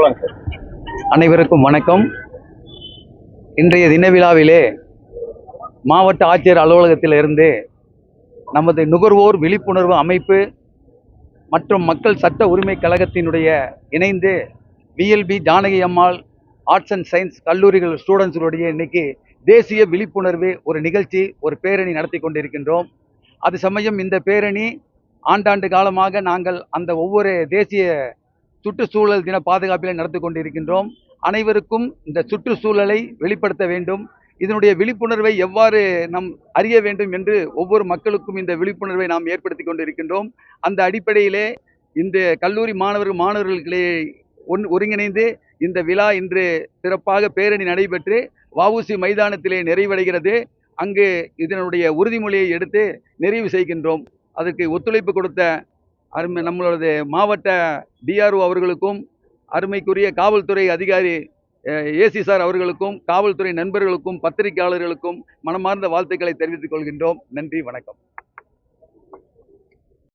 சொல்லுங்க சார் அனைவருக்கும் வணக்கம். இன்றைய தின விழாவிலே மாவட்ட ஆட்சியர் அலுவலகத்திலிருந்து நமது நுகர்வோர் விழிப்புணர்வு அமைப்பு மற்றும் மக்கள் சட்ட உரிமை கழகத்தினுடைய இணைந்து PLP Janaki Ammal arts and science கல்லூரிகள் ஸ்டூடெண்ட்ஸுடைய இன்னைக்கு தேசிய விழிப்புணர்வு ஒரு நிகழ்ச்சி ஒரு பேரணி நடத்தி கொண்டிருக்கின்றோம். அது சமயம் இந்த பேரணி ஆண்டாண்டு காலமாக நாங்கள் அந்த ஒவ்வொரு தேசிய சுற்றுச்சூழல் தின பாதுகாப்பில் நடத்தி கொண்டிருக்கின்றோம் அனைவருக்கும் இந்த சுற்றுச்சூழலை வெளிப்படுத்த வேண்டும். இதனுடைய விழிப்புணர்வை எவ்வாறு நாம் அறிய வேண்டும் என்று ஒவ்வொரு மக்களுக்கும் இந்த விழிப்புணர்வை நாம் ஏற்படுத்தி கொண்டிருக்கின்றோம். அந்த அடிப்படையிலே இந்த கல்லூரி மாணவர்கள் மாணவர்களே ஒன் ஒருங்கிணைந்து இந்த விழா இன்று சிறப்பாக பேரணி நடைபெற்று வவுசி மைதானத்திலே நிறைவடைகிறது. அங்கு இதனுடைய உறுதிமொழியை எடுத்து நிறைவு செய்கின்றோம். அதற்கு ஒத்துழைப்பு கொடுத்த அருமை நம்மளது மாவட்ட டிஆர்ஓ அவர்களுக்கும் அருமைக்குரிய காவல்துறை அதிகாரி ஏசி சார் அவர்களுக்கும் காவல்துறை நண்பர்களுக்கும் பத்திரிகையாளர்களுக்கும் மனமார்ந்த வாழ்த்துக்களை தெரிவித்துக் கொள்கின்றோம். நன்றி வணக்கம்.